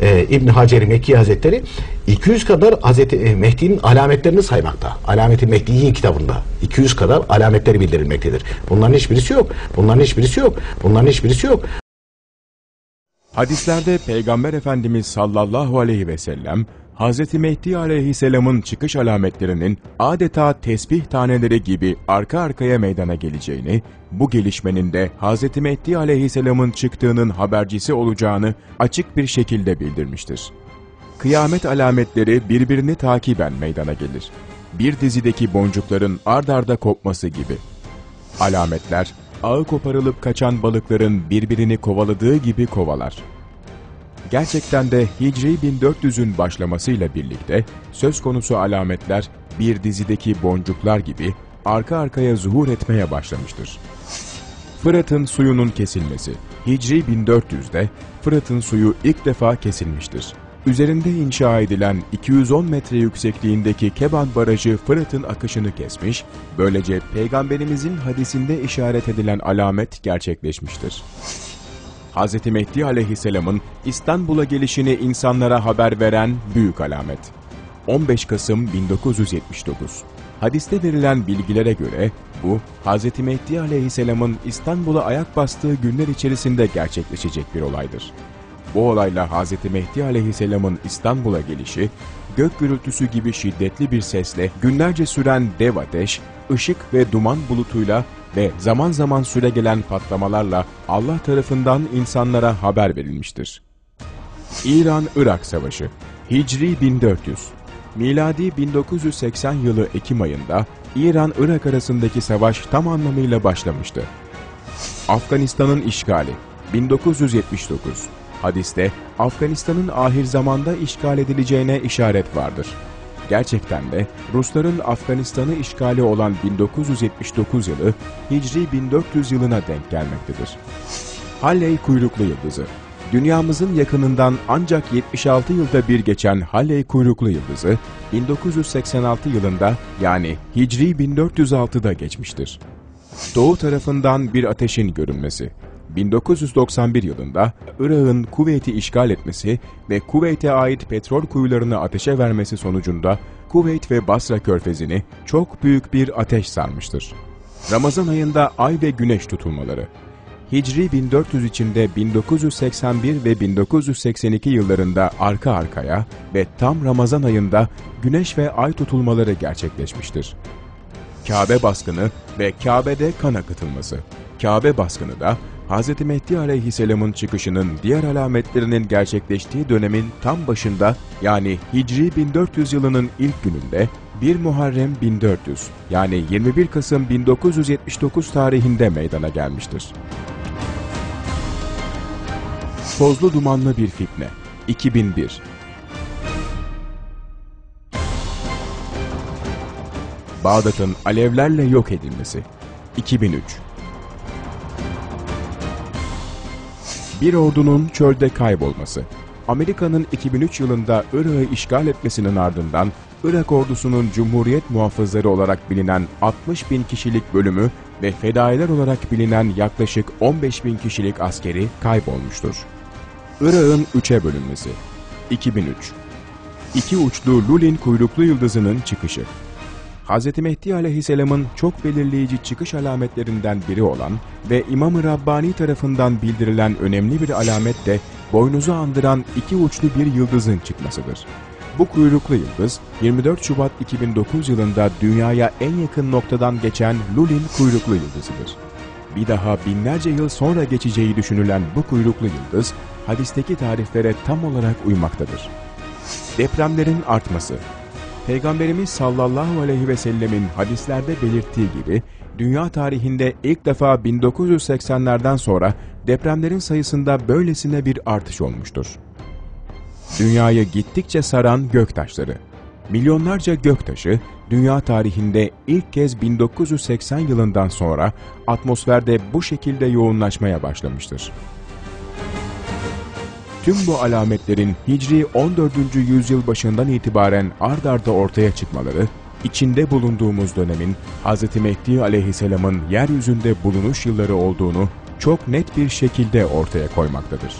e, İbn Hacer Mekki Hazretleri 200 kadar Hazreti e, Mehdi'nin alametlerini saymakta. Alameti Mehdi'yi kitabında 200 kadar alametleri bildirilmektedir. Bunların hiçbirisi yok. Bunların hiçbirisi yok. Bunların hiçbirisi yok. Hadislerde Peygamber Efendimiz sallallahu aleyhi ve sellem, Hz. Mehdi aleyhisselamın çıkış alametlerinin adeta tesbih taneleri gibi arka arkaya meydana geleceğini, bu gelişmenin de Hz. Mehdi aleyhisselamın çıktığının habercisi olacağını açık bir şekilde bildirmiştir. Kıyamet alametleri birbirini takiben meydana gelir. Bir dizideki boncukların ard arda kopması gibi. Alametler, ağı koparılıp kaçan balıkların birbirini kovaladığı gibi kovalar. Gerçekten de Hicri 1400'ün başlamasıyla birlikte söz konusu alametler bir dizideki boncuklar gibi arka arkaya zuhur etmeye başlamıştır. Fırat'ın suyunun kesilmesi Hicri 1400'de Fırat'ın suyu ilk defa kesilmiştir. Üzerinde inşa edilen 210 metre yüksekliğindeki Keban Barajı Fırat'ın akışını kesmiş, böylece Peygamberimizin hadisinde işaret edilen alamet gerçekleşmiştir. Hz. Mehdi aleyhisselamın İstanbul'a gelişini insanlara haber veren büyük alamet. 15 Kasım 1979 Hadiste verilen bilgilere göre bu, Hz. Mehdi aleyhisselamın İstanbul'a ayak bastığı günler içerisinde gerçekleşecek bir olaydır. Bu olayla Hz. Mehdi aleyhisselamın İstanbul'a gelişi, gök gürültüsü gibi şiddetli bir sesle günlerce süren dev ateş, ışık ve duman bulutuyla ve zaman zaman süre gelen patlamalarla Allah tarafından insanlara haber verilmiştir. İran-Irak Savaşı Hicri 1400 Miladi 1980 yılı Ekim ayında İran-Irak arasındaki savaş tam anlamıyla başlamıştı. Afganistan'ın işgali 1979 Hadiste Afganistan'ın ahir zamanda işgal edileceğine işaret vardır. Gerçekten de Rusların Afganistan'ı işgali olan 1979 yılı Hicri 1400 yılına denk gelmektedir. Halley kuyruklu yıldızı Dünyamızın yakınından ancak 76 yılda bir geçen Halley kuyruklu yıldızı 1986 yılında yani Hicri 1406'da geçmiştir. Doğu tarafından bir ateşin görünmesi 1991 yılında Irak'ın Kuveyt'i işgal etmesi ve Kuveyt'e ait petrol kuyularını ateşe vermesi sonucunda Kuveyt ve Basra körfezini çok büyük bir ateş sarmıştır. Ramazan ayında ay ve güneş tutulmaları Hicri 1400 içinde 1981 ve 1982 yıllarında arka arkaya ve tam Ramazan ayında güneş ve ay tutulmaları gerçekleşmiştir. Kabe baskını ve Kabe'de kan akıtılması. Kabe baskını da Hz. Mehdi aleyhisselamın çıkışının diğer alametlerinin gerçekleştiği dönemin tam başında yani Hicri 1400 yılının ilk gününde 1 Muharrem 1400 yani 21 Kasım 1979 tarihinde meydana gelmiştir. Tozlu dumanlı bir fitne 2001 Bağdat'ın alevlerle yok edilmesi 2003 Bir ordunun çölde kaybolması. Amerika'nın 2003 yılında Irak'ı işgal etmesinin ardından Irak ordusunun Cumhuriyet muhafızları olarak bilinen 60 bin kişilik bölümü ve fedailer olarak bilinen yaklaşık 15 bin kişilik askeri kaybolmuştur. Irak'ın üçe bölünmesi 2003 İki uçlu Lulin kuyruklu yıldızının çıkışı Hz. Mehdi aleyhisselamın çok belirleyici çıkış alametlerinden biri olan ve İmam-ı Rabbani tarafından bildirilen önemli bir alamet de boynuzu andıran iki uçlu bir yıldızın çıkmasıdır. Bu kuyruklu yıldız 24 Şubat 2009 yılında dünyaya en yakın noktadan geçen Lulin kuyruklu yıldızıdır. Bir daha binlerce yıl sonra geçeceği düşünülen bu kuyruklu yıldız hadisteki tariflere tam olarak uymaktadır. Depremlerin artması Peygamberimiz sallallahu aleyhi ve sellemin hadislerde belirttiği gibi dünya tarihinde ilk defa 1980'lerden sonra depremlerin sayısında böylesine bir artış olmuştur. Dünyayı gittikçe saran göktaşları Milyonlarca göktaşı dünya tarihinde ilk kez 1980 yılından sonra atmosferde bu şekilde yoğunlaşmaya başlamıştır. Tüm bu alametlerin Hicri 14. yüzyıl başından itibaren ard arda ortaya çıkmaları, içinde bulunduğumuz dönemin Hz. Mehdi aleyhisselamın yeryüzünde bulunuş yılları olduğunu çok net bir şekilde ortaya koymaktadır.